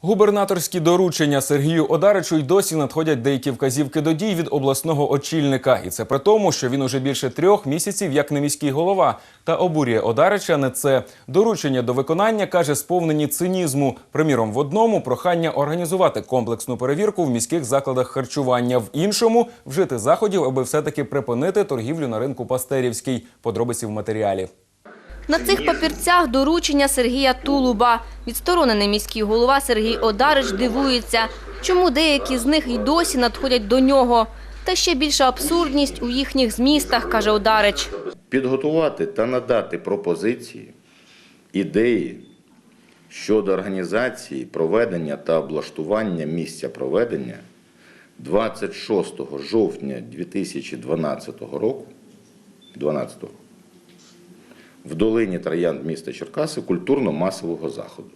Губернаторські доручення Сергію Одаричу й досі надходять деякі вказівки до дій від обласного очільника. І це при тому, що він уже більше трьох місяців як не міський голова. Та обурює Одарича не це. Доручення до виконання каже сповнені цинізму. Приміром, в одному прохання організувати комплексну перевірку в міських закладах харчування, в іншому вжити заходів, аби все-таки припинити торгівлю на ринку Пастерівський. Подробиці в матеріалі. На цих папірцях доручення Сергія Тулуба. Відсторонений міський голова Сергій Одарич дивується, чому деякі з них і досі надходять до нього. Та ще більша абсурдність у їхніх змістах, каже Одарич. підготувати та надати пропозиції, ідеї щодо організації, проведення та облаштування місця проведення 26 жовтня 2012 року 12 в долині Троянд міста Черкаси культурно-масового заходу.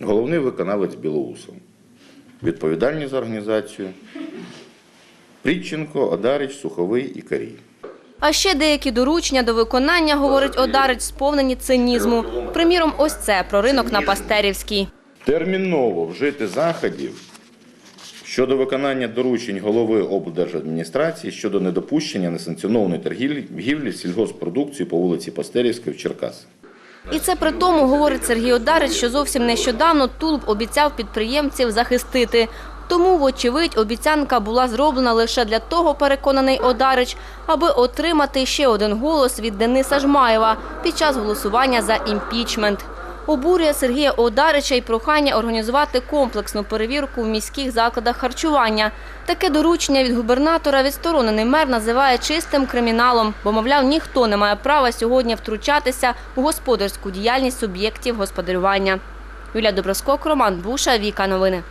Головний виконавець Білоусов. Відповідальні за організацію Прітченко, Одарич, Суховий і Карій. А ще деякі доручення до виконання, говорить Одарич, сповнені цинізму. Приміром, ось це про ринок на Пастерівській. терміново вжити заходів щодо виконання доручень голови облдержадміністрації щодо недопущення несанкціонованої торгівлі сільгоспродукцією по вулиці Пастерівській в Черкасах. І це при тому, говорить Сергій Одарич, що зовсім нещодавно Тулуб обіцяв підприємців захистити. Тому, вочевидь, обіцянка була зроблена лише для того, переконаний Одарич, аби отримати ще один голос від Дениса Жмаєва під час голосування за імпічмент. Обурює Сергія Одарича й прохання організувати комплексну перевірку в міських закладах харчування. Таке доручення від губернатора відсторонений мер називає чистим криміналом, бо, мовляв, ніхто не має права сьогодні втручатися у господарську діяльність суб'єктів господарювання. Юлія Доброскок, Роман Буша, Віка Новини.